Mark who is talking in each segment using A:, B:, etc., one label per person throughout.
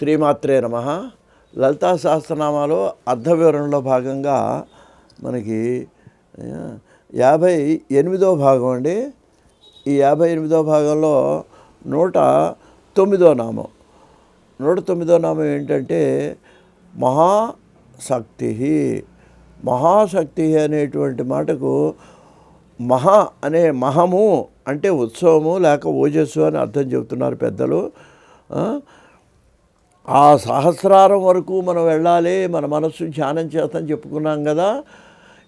A: శ్రీమాత్రే నమ. లలితా సహస్రనామాలో అర్ధ వివరణలో భాగంగా మనకి యాభై ఎనిమిదో భాగం అండి. ఈ యాభై ఎనిమిదో భాగంలో నూట తొమ్మిదో నామం. నూట తొమ్మిదో నామం ఏంటంటే మహాశక్తి. మహాశక్తి అనేటువంటి మాటకు మహా అనే మహము అంటే ఉత్సవము లేక ఓజస్సు అని అర్థం చెబుతున్నారు పెద్దలు. ఆ, సహస్రారం వరకు మనం వెళ్ళాలి మన మనస్సు ధ్యానం చేస్తాం చెప్పుకున్నాం కదా.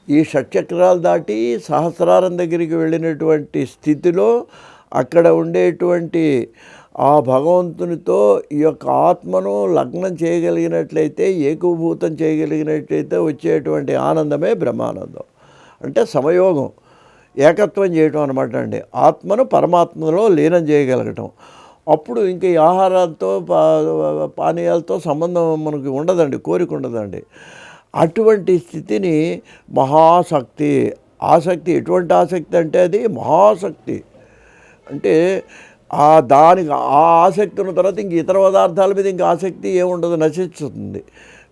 A: ఈ షట్చక్రాలు దాటి సహస్రారం దగ్గరికి వెళ్ళినటువంటి స్థితిలో అక్కడ ఉండేటువంటి ఆ భగవంతునితో ఈ యొక్క ఆత్మను లగ్నం చేయగలిగినట్లయితే ఏకీభూతం చేయగలిగినట్లయితే వచ్చేటువంటి ఆనందమే బ్రహ్మానందం. అంటే సమయోగం ఏకత్వం చేయటం అనమాట అండి. ఆత్మను పరమాత్మలో లీనం చేయగలగటం. అప్పుడు ఇంక ఈ ఆహారాలతో పా- పానీయాలతో సంబంధం మనకి ఉండదండి కోరిక ఉండదండి. అటువంటి స్థితిని మహాశక్తి ఆసక్తి ఎటువంటి ఆసక్తి అంటే అది మహాశక్తి. అంటే ఆ దానికి ఆ ఆసక్తి ఉన్న తర్వాత ఇంక ఇతర పదార్థాల మీద ఇంక ఆసక్తి ఏముండదు నశిస్తుంది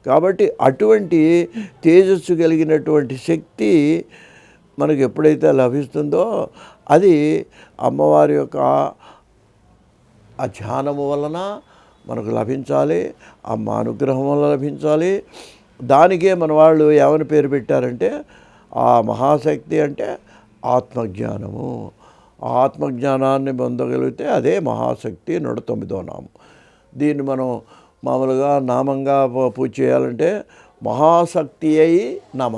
A: కాబట్టి అటువంటి తేజస్సు కలిగినటువంటి శక్తి మనకు ఎప్పుడైతే లభిస్తుందో అది అమ్మవారి యొక్క ఆ ధ్యానము వలన మనకు లభించాలి అమ్మ అనుగ్రహం వల్ల లభించాలి. దానికే మన వాళ్ళు ఏమని పేరు పెట్టారంటే ఆ మహాశక్తి అంటే ఆత్మజ్ఞానము. ఆత్మజ్ఞానాన్ని పొందగలిగితే అదే మహాశక్తి నూట తొమ్మిదో నామం. దీన్ని మనం మామూలుగా నామంగా పూ- పూజ చేయాలంటే మహాశక్తి అయి నమ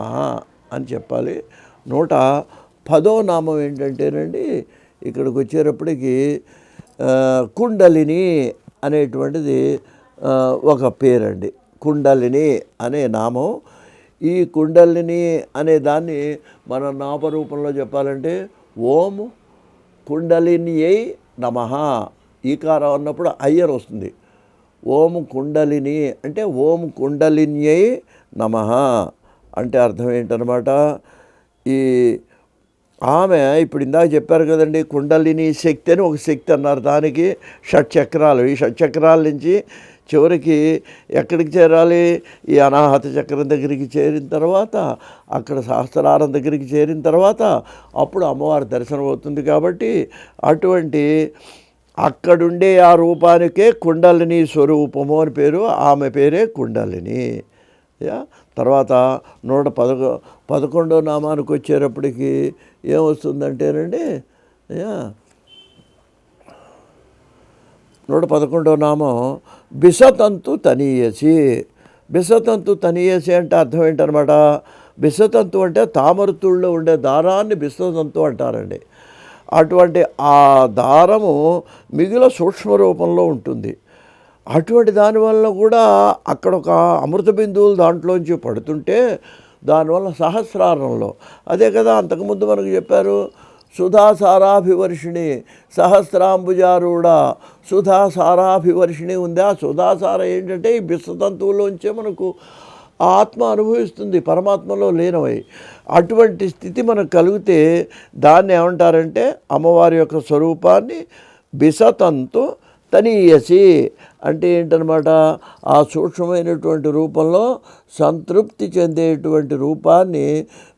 A: అని చెప్పాలి. నూట పదో నామం ఏంటంటేనండి ఇక్కడికి వచ్చేటప్పటికి కుండలిని అనేటువంటిది ఒక పేరండి. కుండలిని అనే నామం. ఈ కుండలిని అనే దాన్ని మన నామరూపంలో చెప్పాలంటే ఓం కుండలినియై నమ. ఈకారం అన్నప్పుడు అయ్యర్ వస్తుంది. ఓం కుండలిని అంటే ఓం కుండలిన్యై నమ అంటే అర్థం ఏంటనమాట ఈ ఆమె ఇప్పుడు ఇందాక చెప్పారు కదండి కుండలిని శక్తి అని ఒక శక్తి అన్నారు. దానికి షట్చక్రాలు. ఈ షట్చక్రాల నుంచి చివరికి ఎక్కడికి చేరాలి? ఈ అనాహత చక్రం దగ్గరికి చేరిన తర్వాత అక్కడ సహస్రారం దగ్గరికి చేరిన తర్వాత అప్పుడు అమ్మవారి దర్శనం అవుతుంది కాబట్టి అటువంటి అక్కడుండే ఆ రూపానికే కుండలిని స్వరూపము అని పేరు. ఆమె పేరే కుండలిని. యా? తర్వాత నూట పదకొ పదకొండో నామానికి వచ్చేటప్పటికి ఏమొస్తుందంటేనండి యా? నూట పదకొండో నామం బిసతంతు తనీయసి. బిసతంతు తనీయసి అంటే అర్థం ఏంటనమాట? బిసతంతు అంటే తామరతుళ్ళు ఉండే దారాన్ని బిసతంతు అంటారండి. అటువంటి ఆ దారము మిగిలిన సూక్ష్మ రూపంలో ఉంటుంది. అటువంటి దానివల్ల కూడా అక్కడ ఒక అమృత బిందువులు దాంట్లోంచి పడుతుంటే దానివల్ల సహస్రారంలో. అదే కదా అంతకుముందు మనకు చెప్పారు సుధాసారాభివర్షిణి సహస్రాంబుజారూఢ సుధాసారాభివర్షిణి ఉంది? ఆ సుధాసార ఏంటంటే ఈ బిస్సతంతువులోంచే మనకు ఆత్మ అనుభవిస్తుంది పరమాత్మలో లీనమై అటువంటి స్థితి మనకు కలిగితే దాన్ని ఏమంటారంటే అమ్మవారి యొక్క స్వరూపాన్ని బిసతంతు తనీయసి అంటే ఏంటనమాట? ఆ సూక్ష్మమైనటువంటి రూపంలో సంతృప్తి చెందేటువంటి రూపాన్ని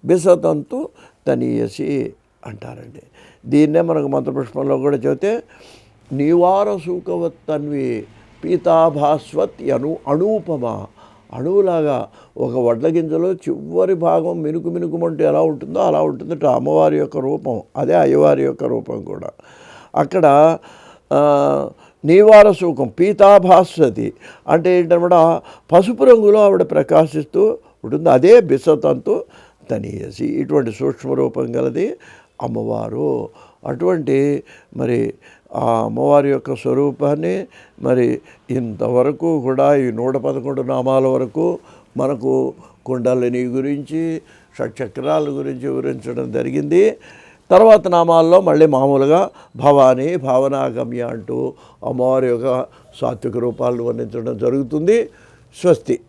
A: బిసతంతు తనీయసి అంటారండి. దీన్నే మనకు మంత్రపుష్పంలో కూడా చెబితే నీవార సూకవత్తన్వి పీతాభాస్వత్ అను అణూపమ అణువులాగా ఒక వడ్ల గింజలో చివరి భాగం మినుకు మినుకుమంటూ ఎలా ఉంటుందో అలా ఉంటుందట అమ్మవారి యొక్క రూపం అదే అయ్యవారి యొక్క రూపం కూడా. అక్కడ నీవార సూకం పీతాభాస్వతి అంటే ఏంటన్నమాట పసుపు రంగులో ఆవిడ ప్రకాశిస్తూ ఉంటుంది. అదే బిసతంతు తనీయసి. ఇటువంటి సూక్ష్మ రూపం గలది అమ్మవారు. అటువంటి మరి ఆ అమ్మవారి యొక్క స్వరూపాన్ని మరి ఇంతవరకు కూడా ఈ నూట పదకొండు నామాల వరకు మనకు కుండలిని గురించి షట్చక్రాల గురించి వివరించడం జరిగింది. తర్వాత నామాల్లో మళ్ళీ మామూలుగా భవాని భావనాగమ్య అంటూ అమ్మవారి యొక్క సాత్విక రూపాలను వర్ణించడం జరుగుతుంది. స్వస్తి.